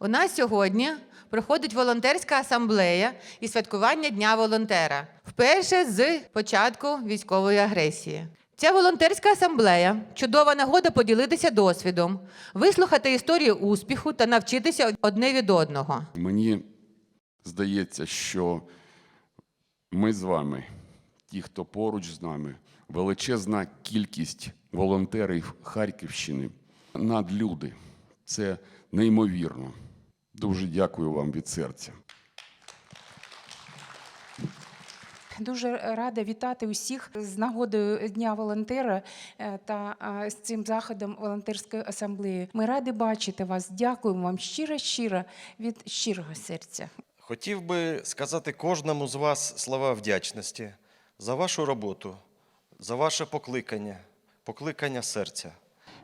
У нас сьогодні проходить волонтерська асамблея і святкування Дня волонтера вперше з початку військової агресії. Ця волонтерська асамблея чудова нагода поділитися досвідом, вислухати історії успіху та навчитися одне від одного. Мені здається, що ми з вами, ті, хто поруч з нами, величезна кількість волонтерів Харківщини, надлюди. Це неймовірно. Дуже дякую вам від серця. Дуже рада вітати усіх з нагодою Дня волонтера е, та е, з цим заходом волонтерської асамблеї. Ми раді бачити вас. Дякуємо вам щиро-щиро від щирого серця. Хотів би сказати кожному з вас слова вдячності за вашу роботу, за ваше покликання, покликання серця.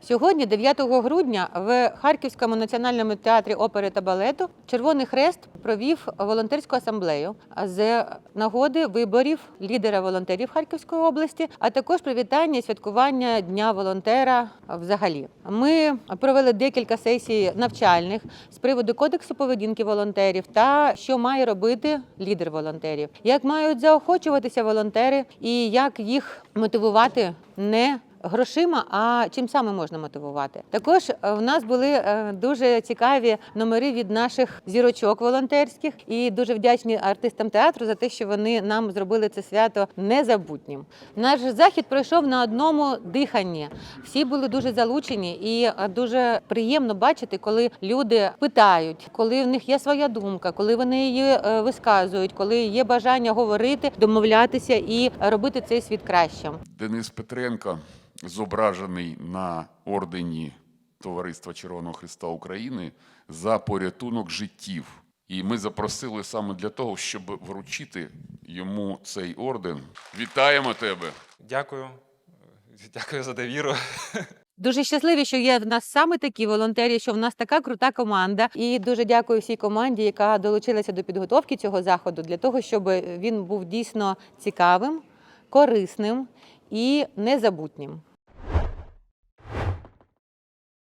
Сьогодні, 9 грудня, в Харківському національному театрі опери та балету Червоний Хрест провів волонтерську асамблею з нагоди виборів лідера волонтерів Харківської області, а також привітання і святкування Дня волонтера взагалі. Ми провели декілька сесій навчальних з приводу кодексу поведінки волонтерів та що має робити лідер волонтерів, як мають заохочуватися волонтери і як їх мотивувати не грошима, а чим саме можна мотивувати. Також е, в нас були е, дуже цікаві номери від наших зірочок волонтерських і дуже вдячні артистам театру за те, що вони нам зробили це свято незабутнім. Наш захід пройшов на одному диханні. Всі були дуже залучені, і е, дуже приємно бачити, коли люди питають, коли в них є своя думка, коли вони її висказують, коли є бажання говорити, домовлятися і робити цей світ кращим. Денис Петренко зображений на ордені Товариства Червоного Христа України за порятунок життів. І ми запросили саме для того, щоб вручити йому цей орден. Вітаємо тебе! Дякую. Дякую за довіру. Дуже щасливі, що є в нас саме такі волонтери, що в нас така крута команда. І дуже дякую всій команді, яка долучилася до підготовки цього заходу, для того, щоб він був дійсно цікавим, корисним і незабутнім.